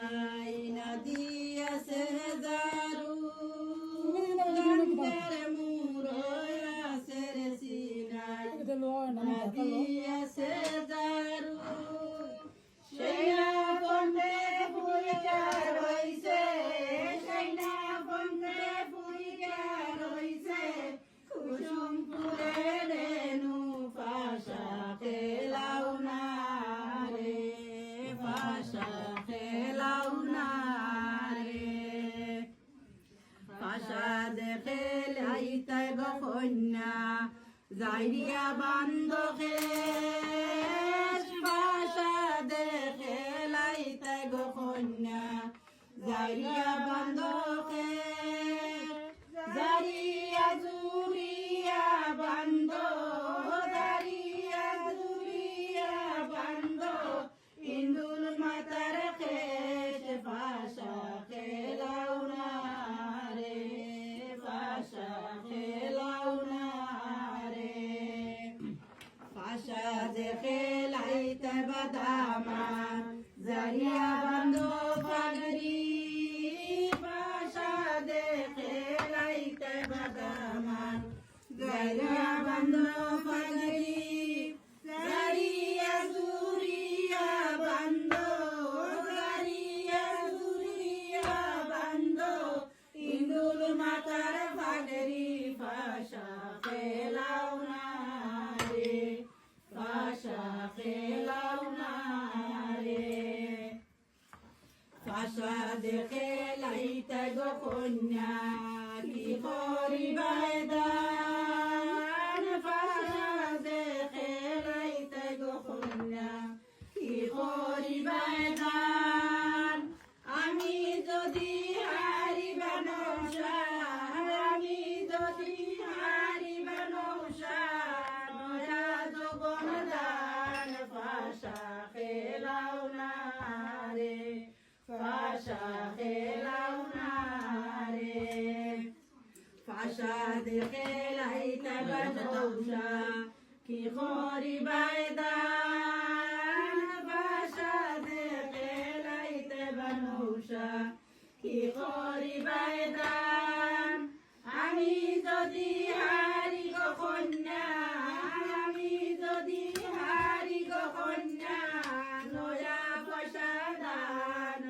Ay, nadie. পাশা দেখে লাইতাই গকন্যা যাইরিয়া বান্ধকে পাশা দেখে লাইতাই গকন্যা যাইরিয়া বান্ধকে খেলাইতে পাশা দেখে লাইতে গো কন্যা কি করিবাই দান পাশা দেখে লাইতে গো কি করিবাই দান আমি যদি হারিবা নৌসা আমি যদি হারিবা নৌসা নয়া যোগন দান পাশা খেলাও না রে খেলাও না রে। পাশা দেখে লাইতে বাজৌসা কি করিবাই দান পাশা দেখে লাইতে বানৌসা কি